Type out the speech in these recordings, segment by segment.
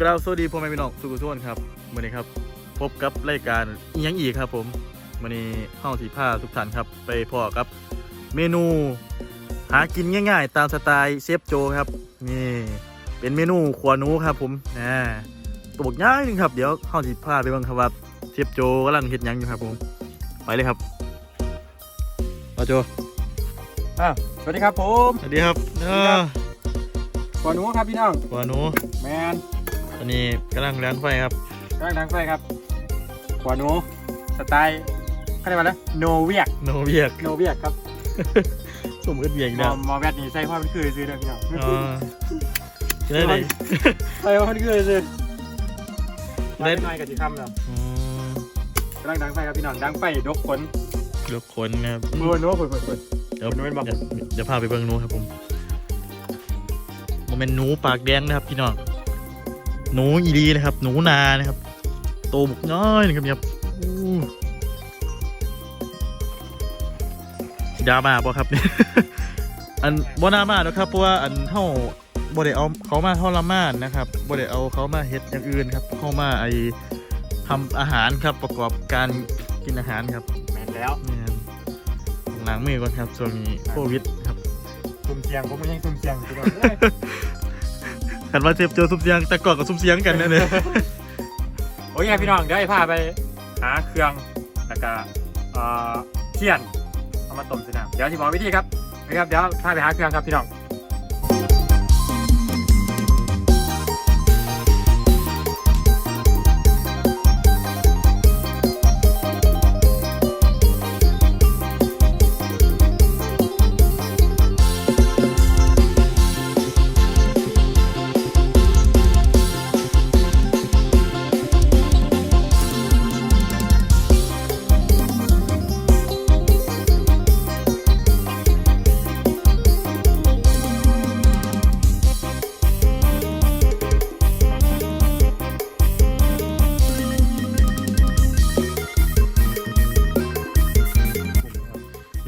กราบสวัสดีพ่อแม่พี่น้องสุขุทุกคนครับวันนี้ครับพบกับรายการอิหยังอีกครับผมวันนี้เข้าสีผ้าทุกท่านครับ ไปพอกับ เมนูหากินง่าย ๆ ตามสไตล์เชฟโจครับนี่เป็นเมนูขวานูครับผมนะตัวบกย่างหนึงครับเดี๋ยวเข้าสีผ้าไปเบ้างครับว่าเชฟโจกำลังเฮ็ดหยังอยู่ครับผมไปเลยครับมาโจอะสวัสดีครับผมสวัสดีครับเออขวหนูครับพี่น้องขวานูแมนต อนนี้กำลังแรงไฟครับกำลังทางไฟครับขวหนูสไตล์เขาเรียกว่าอะไรโนเวียกโนเวียกโนเวียกครับสมกันเบียกมนะอมอแวดนี่ใส่พ่อเป็นคือซื้อเด้อพี่น้องอ๋อได้เลยใส่พ่อเป็นคือซื้อได้ได้น้อยกับสีคำเนาะอืมกำลังดังไฟครับพี่น้องดังไฟดกขนเดี๋ยวคนนะครับมือโน้ขนขนขนเดี๋ยวหนูเป็นบ่เดี๋ยวเดี๋ยวพาไปเบิ่งหนูครับผมโมเมนหนูปากแดงนะครับพี่น้อง หนูอีดีนะครับ หนูนานะครับ โตบุกน้อยนะครับเนี่ยครับอู้ดราม่าป่ะครับเนี่ยอันบ่ดราม่าหรอกครับ เพราะว่าอันเท่าบ่ได้เอาเขามาทรมานนะครับบ่ได้เอาเขามาเฮ็ดอย่างอื่นครับ เขามาไอทำอาหารครับประกอบการกินอาหารครับแมนแล้วนี่ครับล้างมือก่อนครับช่วงนี้โควิดครับซุ่มเสียงผมไม่ใช่ซุ่มเสียงพี่น้อง กันว่าเจ็บเจอซุ่มเสียงแต่ก่อนกับซุ่มเสียงกันนะเนี่ยโอเคพี่น้องเดี๋ยวไอ้พาไปหาเครื่องแล้วก็เออเทียนเอามาต้มใส่น้ำเดี๋ยวที่บอกวิธีครับนะครับเดี๋ยวพาไปหาเครื่องครับพี่น้อง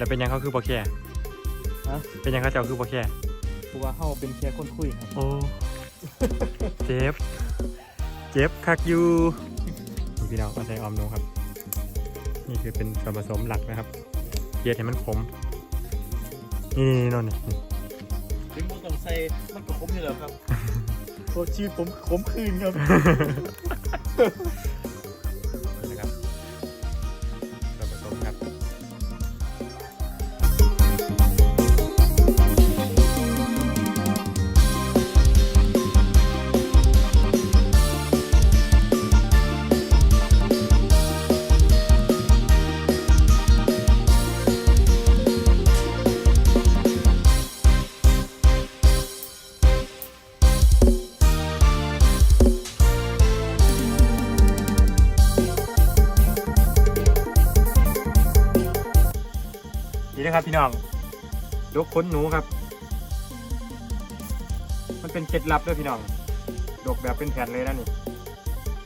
แล้วเป็นยังเขาคือปอแค่ฮะเป็นยังเขาเจ้าคือปอแค่เพราะว่าเขาเป็นแค่คนคุยครับ โอ้ เจ็บ เจ็บคักอยู่นี่พี่น้องก็ใส่ออมนูครับ นี่คือเป็นส่วนผสมหลักนะครับเกียดให้มันขม นี่นี่นนนี่ถึงมันต้องใส่มันก็คมอยู่แล้วครับโอ้ชีวิตผมขมคืนครับ นี่นะครับ พี่น้องยกขนหนูครับ มันเป็นเคล็ดลับด้วยพี่น้องดกแบบเป็นแผ่นเลยนะนี่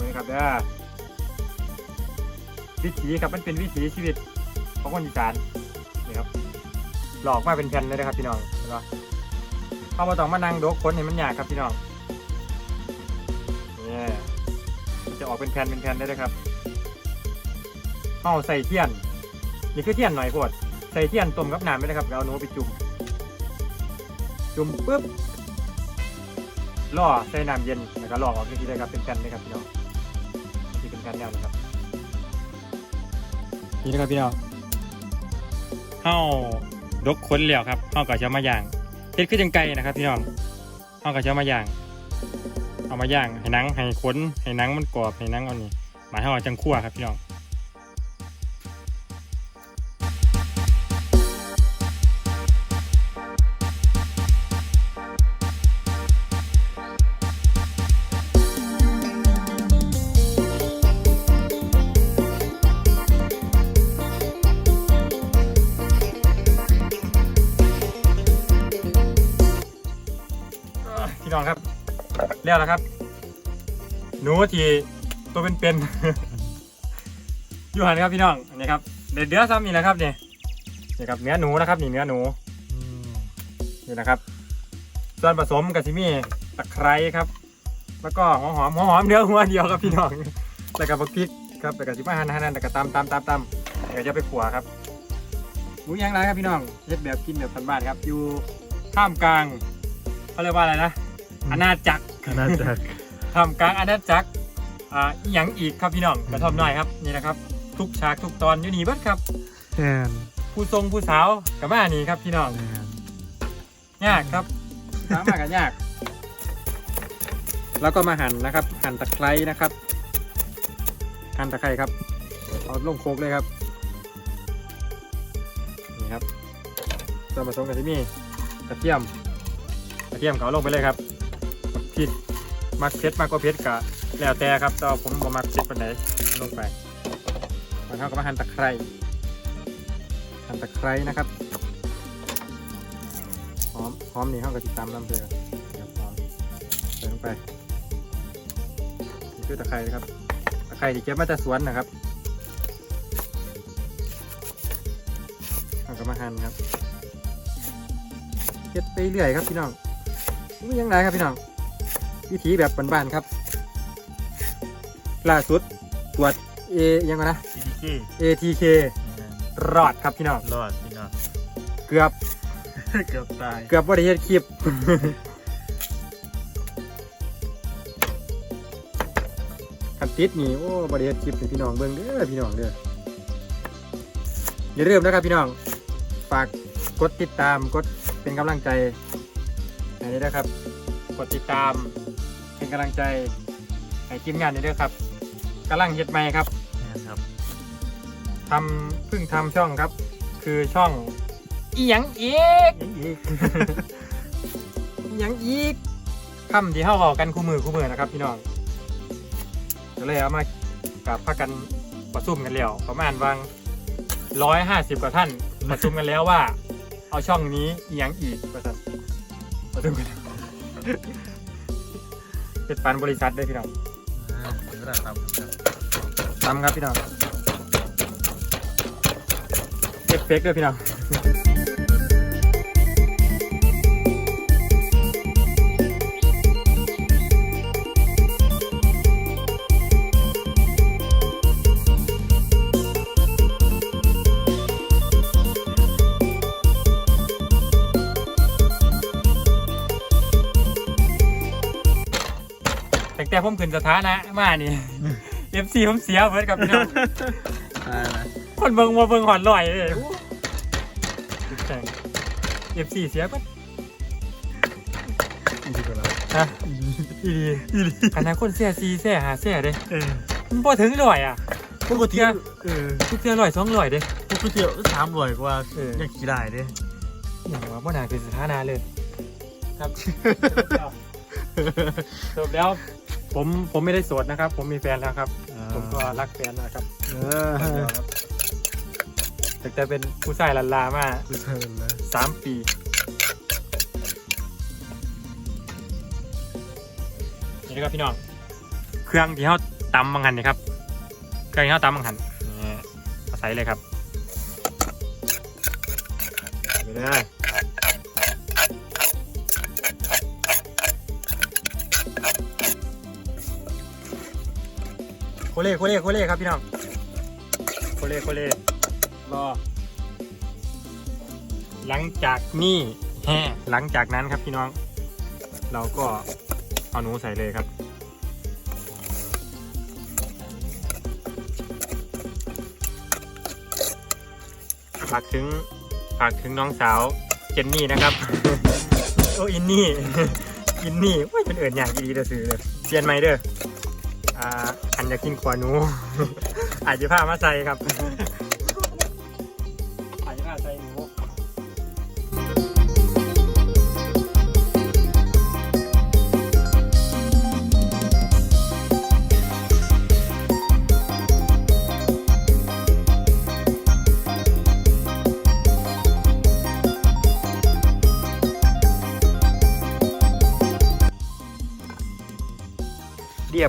นี่ครับเด้อวิถีครับมันเป็นวิถีชีวิตของคนอีสานนี่ครับหลอกมาเป็นแผ่นเลยนะครับ พี่น้องเห็นปะเข้ามาต้องมานั่งดกขนเห็นมันยากครับพี่น้องนี่จะออกเป็นแผ่นเป็นแผ่นได้เลยครับเข้าใส่เทียนนี่คือเทียนหน่อยโคตร ใส่เทียนต้มกับน้ำไปเลยครับแล้วเอาหนูไปจุ่มจุ่มปุ๊บล่อใส่น้ำเย็นแล้วก็ลอกออกทีๆเลยครับเป็นแผ่นเลยครับพี่น้องนี่เป็นแผ่นแนวนะครับนี่นะครับพี่น้องเฮ้าดกค้นแล้วครับเฮ้ากับเช้ามาย่างเฮ็ดคือจังไก่นะครับ พี่น้องเฮ้ากับเช้ามาย่าง เอามาย่างให้นังให้ขนให้นังมันกรอบให้นังเอานี่หมายถึงว่าจังคั่วครับพี่น้อง พี่น้องครับเรียกแล้วครับ หนูที่ตัวเป็นๆ อยู่หันครับพี่น้องนี่ครับเดือดเดือดซ้ำนี่นะครับนี่นี่ครับเนื้อหนูนะครับ นี่เนื้อหนูนี่นะครับ ส่วนผสมกับซิมีตะไคร้ครับ แล้วก็หัวหอมหัวหอมเนื้อหัวเดียวครับพี่น้องแล้วก็บักพริกครับแล้วก็สิมาหั่นหั่นหั่นแล้วก็ตำตำตำตำเดี๋ยวจะไปขัวครับหมูย่างไรครับพี่น้องเฮ็ดแบบกินแบบบ้านๆครับ อยู่ท่ามกลางเขาเรียกว่าอะไรนะ อาณาจักรขนาดจากท่ามกลางอาณาจักรอ่าอหยังอีกครับพี่น้องกระท่อมน้อยครับนี่นะครับ ทุกฉากทุกตอนอยู่นี่เบิดครับ แทนผู้ทรงผู้สาวกับมานี่ครับพี่น้อง แทนยากครับสามารถกันยาก แล้วก็มาหั่นนะครับ หั่นตะไคร้นะครับ หั่นตะไคร้ครับเอาลงโคกเลยครับ นี่ครับส่วนผสมกับที่นี่กระเทียม กระเทียมเขาลงไปเลยครับ พริกมักเผ็ดมากกว่าเผ็ดกะแล้วแต่ครับแต่ว่าผมบ่มักเผ็ดปานไหนลงไปแล้วเขาก็มาหั่นตะไคร้หั่นตะไคร้นะครับหอมหอมนี่เข้ากับติดตามน้ำเกลือเดี๋ยวหอมใส่ลงไปนี่คือตะไคร้นะครับตะไคร้ที่เก็บมาจากสวนนะครับเอาก็มาหั่นครับเก็บไปเรื่อยครับพี่น้องไม่ยังไงครับพี่น้อง วิธีแบบบ้านๆครับ ล่าสุดตรวจเอยังไงนะซีดีกี้ ATK รอดครับพี่น้อง รอดพี่น้อง เกือบ เกือบตาย เกือบบริเฮ็ดคลิปคันติดนี่โอ้บริเฮ็ดคลิปให้พี่น้องเบิ่งเด้อพี่น้องเด้ออย่าลืมนะครับพี่น้อง ฝากกดติดตามกดเป็นกำลังใจให้ด้วยนะครับ กดติดตาม เป็นกำลังใจให้ทีมงานนี้ด้วยครับกำลังเฮ็ดใหม่ครับแทนครับทำเพิ่งทำช่องครับ คือช่องอีหยังอีกอีกอีหยังอีกคำที่เฮาเว้ากันคู่มือคู่มือนะครับ พี่น้องก็เลยเอามากับพากันประชุมกันแล้วประมาณวางร้อยห้าสิบกว่าท่านประชุมกันแล้วว่า เอาช่องนี้อีหยังอีกประสันประชุมกันแล้ว เป็นปันบริษัทด้วยพี่น้องอ่าถึงเวลาทำครับทำครับพี่น้องเอฟเฟกต์ด้วยพี่น้อง แต่แต่ผมขึ้นสถานะมานี่เอฟซีผมเสียเบิดกับพี่น้องตายละคนเบิ่งมาเบิ่งหอนลอยเลยเอฟซีเสียเบิดอีกแล้วฮะอีดีอีดีขนาดคนเสียซีเสียหาเสียเด้เออมันพอถึงลอยอะปกติเออทุกเสียลอยสองลอยเด้ปกติสามร้อยกว่าเออยังขี่ได้เด้อย่างว่าบ่น่าคือสถานะเลยครับ จบแล้วผมผมไม่ได้โสดนะครับ ผมมีแฟนแล้วครับ ผมก็รักแฟนนะครับเอคนเดียวอครับแต่แต่เป็นผู้ชายลันลามาเชิญเลยสามปี นี่นะครับพี่น้อง เครื่องที่เขาตำบางหันนี่ครับ เครื่องที่เขาตำบางหันนี่เอาใส่เลยครับไปเลย เล่โคเล่โคเล่ครับพี่น้องโคเล่โคเล่รอ หลังจากนี้แห่หลังจากนั้นครับพี่น้อง เราก็เอาหนูใส่เลยครับฝากถึงฝากถึงน้องสาวเจนนี่นะครับ โอ้อินนี่ อินนี่ว่าเป็นเอิญอย่างดีเด้อซื้อเลยเปลี่ยนใหม่เด้ออ่า อยากกินขวานู อาจจะพามาใส่ครับ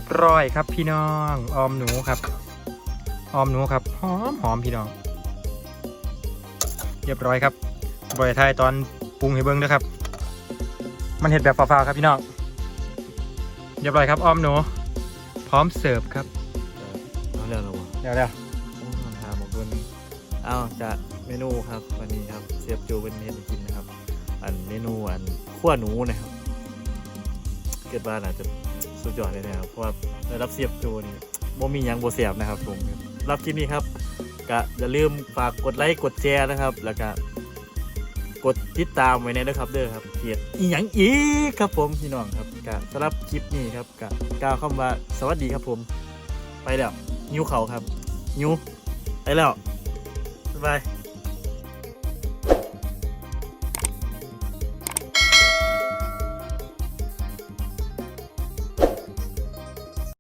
บร้อยครับพี่น้องออมหนูครับออมหนูครับหอมหอมพี่น้อง เรียบร้อยครับบริไทยตอนปรุงให้เบิ้งด้วยครับ มันเห็ดแบบฟ้าวๆครับพี่น้องเรียบร้อยครับอ้อมหนู พร้อมเสิร์ฟครับเอาเรื่องแล้ววะเดี๋ยวเดี๋ยวต้องคำถามของคุณอ้าวจะเมนูครับวันนี้ครับเสียบจูเป็นเมนูกินนะครับ อันเมนูอันขั้วหนูนะครับ เกิดบ้านอาจจะ สุดยอดเลยนะครับเพราะว่าได้รับเสียบจูนี่บ่มีหยังบ่เสียบนะครับผมรับคลิปนี้ครับก็อย่าลืมฝากกดไลค์กดแชร์นะครับ แล้วก็กดติดตามไว้ในนะครับเด้อครับเพจอีหยังอีกครับผมพี่น้องครับก็สำหรับคลิปนี้ครับก็กล่าวคำว่าสวัสดีครับผม ไปแล้วยิ้วเขาครับยิ้วไปแล้วบ๊ายบาย